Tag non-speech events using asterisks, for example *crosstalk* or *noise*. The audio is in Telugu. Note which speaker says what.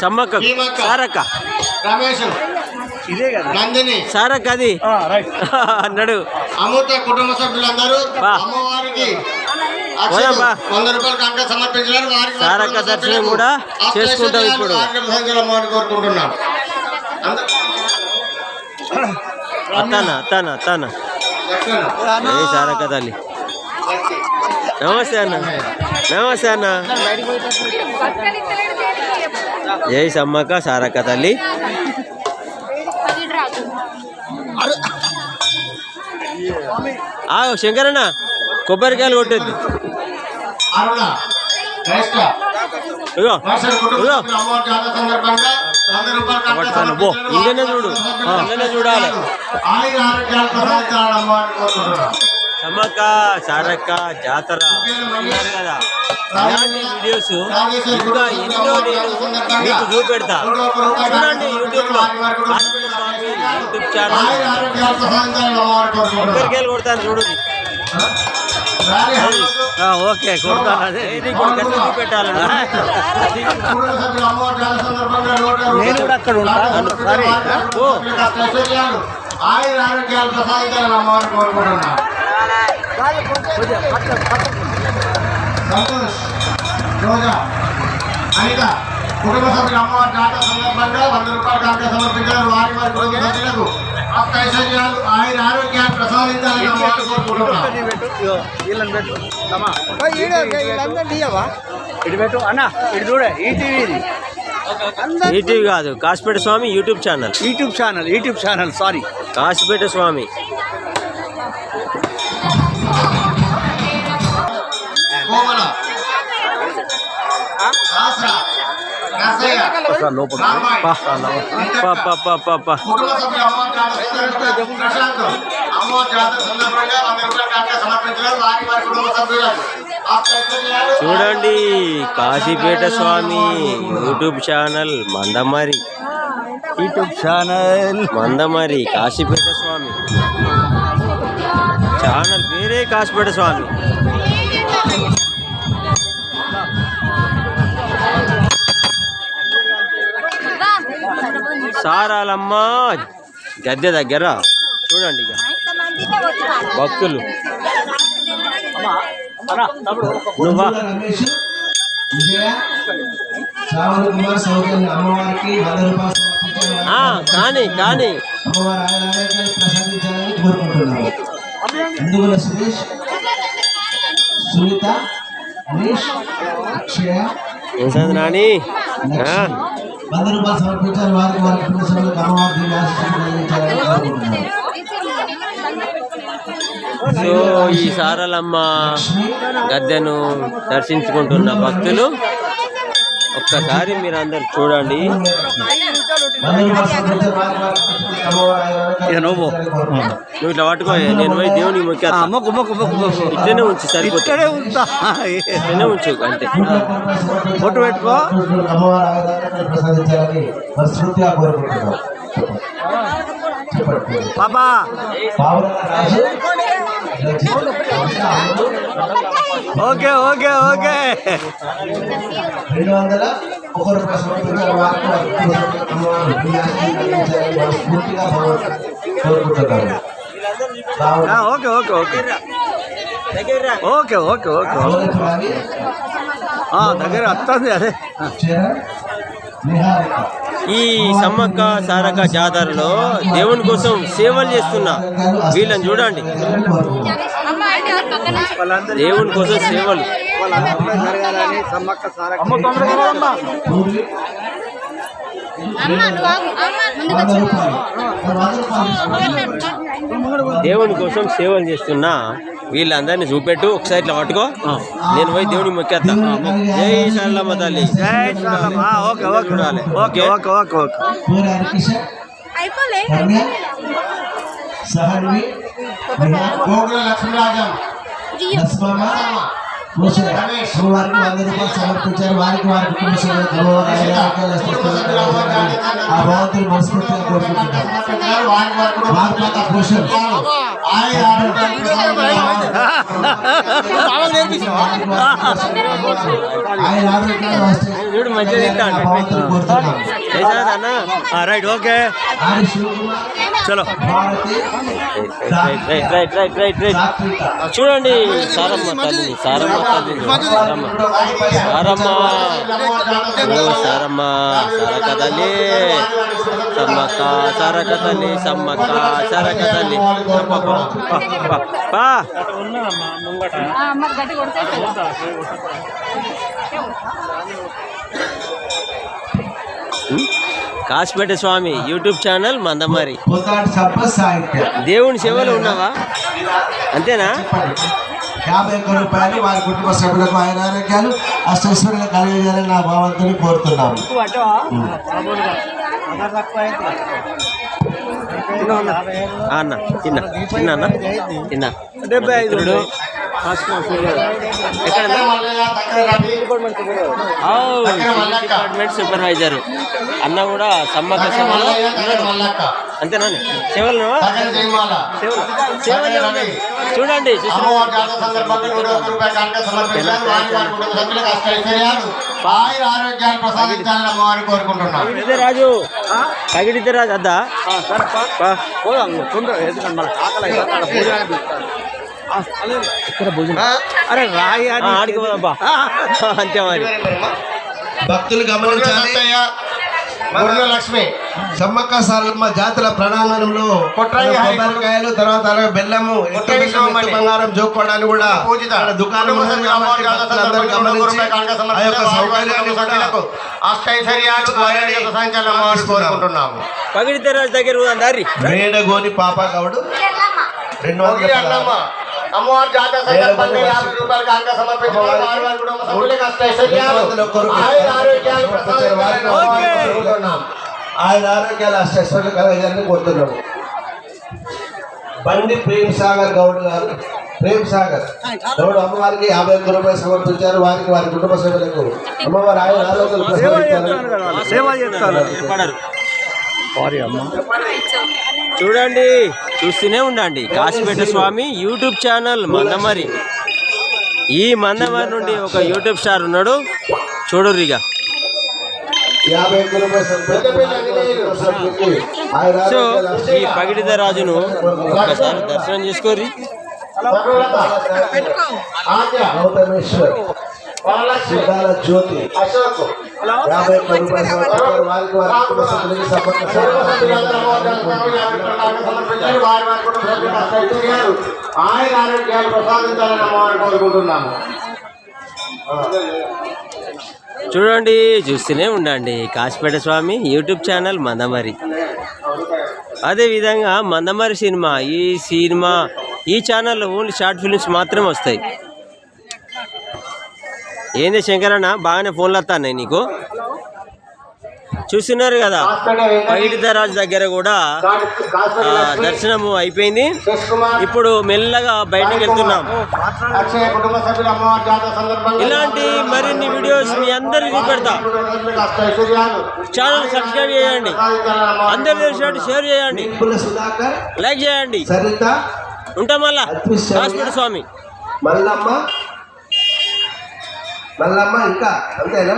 Speaker 1: సమ్మక్క. సారక్క.
Speaker 2: రమేష్.
Speaker 3: ఇదే కదా.
Speaker 2: నందిని.
Speaker 1: సారక్క అది.
Speaker 3: రైట్. *laughs*
Speaker 1: అన్నాడు.
Speaker 2: అమృత కుటుంబ సభ్యులందరూ. అమ్మవారికి. వంద రూపాయలు కానుక సమర్పించినారు. వారికి వారి
Speaker 1: సారక్క దర్శనం కూడా చేసుకుంటాం ఇప్పుడు.
Speaker 2: కోరుకుంటున్నాం. లక్ష్మణ్.
Speaker 1: ఏ సారక్క తల్లి. నమస్తే అన్న. నమస్తే అన్న. జై సమ్మక్క సారక్క తల్లి. ఆ శంకరన్న కొబ్బరికాయలు కొట్టేద్ది. ఇంకనే చూడు. ఇంకనే చూడాలి. సమ్మక్క సారక్క జాతర. కదా. ఇలాంటి వీడియోస్ ఇంకా ఎన్నో నేను మీకు చూపెడతా. చూడండి యూట్యూబ్లో యూట్యూబ్ ఛానల్
Speaker 2: కోరుకుంటున్నాం
Speaker 1: కొబ్బరికాయలు కొడతాను చూడు.
Speaker 2: రాణి హనుమకు
Speaker 1: ఆ, ఓకే కొడతాను. అదే. ఇది ఇప్పుడు
Speaker 2: అమ్మవారి యాభై
Speaker 3: నేను కూడా అక్కడ ఉంటాను. సరే.
Speaker 1: ఓ.
Speaker 2: ఆయుర ఆరోగ్యాలు ప్రసాదించాలని అమ్మవారిని కోరుకుంటున్నాం సంతోష్ రోజా అనిత కుటుంబ సభ్యులు అమ్మవారి జాతర సందర్భంగా వంద రూపాయలు కాక సమర్పించారు. వారి వారి కుటుంబ సభ్యులకు ఆయుర ఆరోగ్యాలు ప్రసాదించాలని అమ్మవారిని కోరుకుంటున్నాం.
Speaker 3: ఇటు పెట్టు అన్న ఇటు చూడే ఈటీవీ
Speaker 1: యూట్యూబ్ కాదు Kasipeta Swami YouTube channel.
Speaker 3: YouTube channel YouTube channel sorry.
Speaker 1: Kasipeta Swami. చూడండి Kasipeta Swami YouTube channel Mandamarri.
Speaker 3: YouTube channel.
Speaker 1: Mandamarri Kasipeta Swami. Channel వేరే కాశీపేట స్వామి. సారాలమ్మ. గద్దె దగ్గర. చూడండి ఇక. భక్తులు. నువ్వా? కానీ కానీ.
Speaker 4: అందువల్ల సురేష్ సునీత హరీష్ అక్షయ
Speaker 1: నాని?
Speaker 4: వంద రూపాయలు సమర్పించారు వారికి వారి కుటుంబ సభ్యులకు అమ్మవారి
Speaker 1: సో ఈ సారలమ్మ గద్దెను దర్శించుకుంటున్న భక్తులు ఒక్కసారి మీరు అందరు చూడండి
Speaker 3: నువ్వు.
Speaker 1: నువ్వు ఇట్లా పట్టుకో నేను పోయి దేవునికి మొక్కేస్తా.
Speaker 3: మొక్కు మొక్కు మొక్కు మొక్కు.
Speaker 1: ఇట్లనే ఉంచి
Speaker 3: ఉంచుతా
Speaker 1: ఇట్లనే ఉంచు. అంతే.
Speaker 3: బొట్టు పెట్టుకో. పాపా. ఓకే ఓకే ఓకే
Speaker 4: రెండు వందల ఒక రూపాయలు సమర్పించారు వారికి వారి కుటుంబ సభ్యులకు అమ్మవారి దివ్యాశీస్సులు కలిగించాలని మనస్ఫూర్తిగా కోరుకుంటున్నాను
Speaker 3: ఆ, okay okay okay okay okay okay
Speaker 4: గౌరవరాణి
Speaker 3: ఆ, దగ్గర వస్తుంది అదే
Speaker 4: అక్షయ నిహారిక
Speaker 1: ఈ సమ్మక్క సారక్క జాతరలో దేవుని కోసం సేవలు చేస్తున్నా వీళ్ళని చూడండి. దేవుని కోసం సేవలు. దేవుని కోసం సేవలు చేస్తున్నా వీళ్ళందరినీ చూపెట్టు ఒకసారి ఇట్లా పట్టుకో. నేను పోయి దేవుని మొక్కేస్తా జై సల్లమ్మ తల్లి. చూడాలి.
Speaker 3: Okay okay? ఓకే ఓకే
Speaker 4: వంద రూపాయలు సమర్పించారు. వారికి వారి కుటుంబ ఆ భగవంతుని మనస్ఫూర్తిగా కోరుకుంటున్నారు
Speaker 1: చూడు మంచిగా తింటాడు. రైట్ ఓకే చలో. Right right right right right. చూడండి సారమ్మ తల్లిని సారమ్మ తల్లిని సారమ్మ. సారమ్మ ఓ సారమ్మ. సారక తల్లి. సమ్మక్క సారక తల్లి సమ్మక్క సారక తల్లి. పా, పా, కాసిపేట స్వామి యూట్యూబ్ ఛానల్ మందమారి. దేవుని సేవలో ఉన్నావా? అంతేనా?
Speaker 4: యాభై ఒక్క రూపాయలు వారి కుటుంబ సభ్యులకు ఆయన ఆరోగ్యాలు అష్టైశ్వర్యాలు కలిగజేయాలని నా భావంతుని కోరుతున్నాము.
Speaker 1: అన్న? తిన్నా. తిన్నా
Speaker 3: డెబ్బై ఐదు.
Speaker 1: Department supervisor. అన్న కూడా సమ్మక్క సేవలో. ఉన్నాడు. అంతేనా సేవలు. చూడండి రాజు. పగిడితే రాజు అద్దా.
Speaker 3: పోదాం ఎందుకంటే మన ఆకలి. అరే రాయి
Speaker 1: ఆడికి అంతే మరి.
Speaker 4: భక్తులు గమనించాలి.
Speaker 2: లక్ష్మి
Speaker 4: సమ్మక్క సారమ్మ జాతుల ప్రణాళనలో
Speaker 2: కొట్రాయి హరి-
Speaker 4: కొబ్బరికాయలు తర్వాత అలాగే బెల్లము. బంగారం జోక్కోవడానికి కూడా దుకాణం
Speaker 2: జాతర
Speaker 4: మేడగోని పాప గౌడు రెండు వందల
Speaker 2: అమ్మవారి జాతర సందర్భంగా యాభై రూపాయల కానుక సమర్పించారు వారి వారి కుటుంబ సభ్యులకు అష్టైశ్వర్యాలు ఆయుర ఆరోగ్యాలు ప్రసాదించాలని అమ్మవారిని కోరుకుంటున్నాం
Speaker 4: ఆయన ఆరోగ్యాలు అష్టైశ్వర్యాలు కలగజాలని కోరుతున్నాము బండి ప్రేమ్ సాగర్ గౌడ్ గారు ప్రేమ్ సాగర్ గౌడ్ అమ్మవారికి యాభై ఒక్క రూపాయలు సమర్పించారు. వారికి వారి కుటుంబ సభ్యులకు అమ్మవారి ఆయన ఆరోగ్యాలు
Speaker 3: సేవ సారీ అమ్మ.
Speaker 1: చూడండి చూస్తూనే ఉండండి. Kasipeta Swami YouTube channel Mandamarri. ఈ మందమరి నుండి ఒక యూట్యూబ్ స్టార్ ఉన్నాడు. చూడరు ఇక. సో ఈ పగిడిత రాజును ఒక్కసారి దర్శనం చేసుకోరి
Speaker 4: జ్యోతి
Speaker 2: అశోక్
Speaker 4: యాభై ఒక్క రూపాయలు వారికి
Speaker 2: సమర్పించారు ఆయుర ఆరోగ్యాలు ప్రసాదించాలని అమ్మవారిని కోరుకుంటున్నాము.
Speaker 1: చూడండి చూస్తూనే ఉండండి. Kasipeta Swami YouTube channel Mandamarri. అదేవిధంగా మందమరి సినిమా ఈ సినిమా ఈ ఛానల్లో ఓన్లీ షార్ట్ ఫిల్మ్స్ మాత్రమే వస్తాయి. ఏంది శంకరన్న బాగానే ఫోన్లు వస్తాయి నీకు? చూస్తున్నారు కదా పైడితరాజు దగ్గర కూడా దర్శనము అయిపోయింది. ఇప్పుడు మెల్లగా బయటకు వెళ్తున్నాం. ఇలాంటి మరిన్ని వీడియోస్ మీ అందరికి చూపెడతా
Speaker 2: ఐశ్వర్యాలు
Speaker 1: ఛానల్ సబ్స్క్రైబ్ చేయండి. అందరు తెలిసినట్టు షేర్ చేయండి. లైక్ చేయండి. ఉంటాం మళ్ళా. స్వామి.
Speaker 4: మల్లమ్మ మళ్ళమ్మ ఇంకా అంతేనా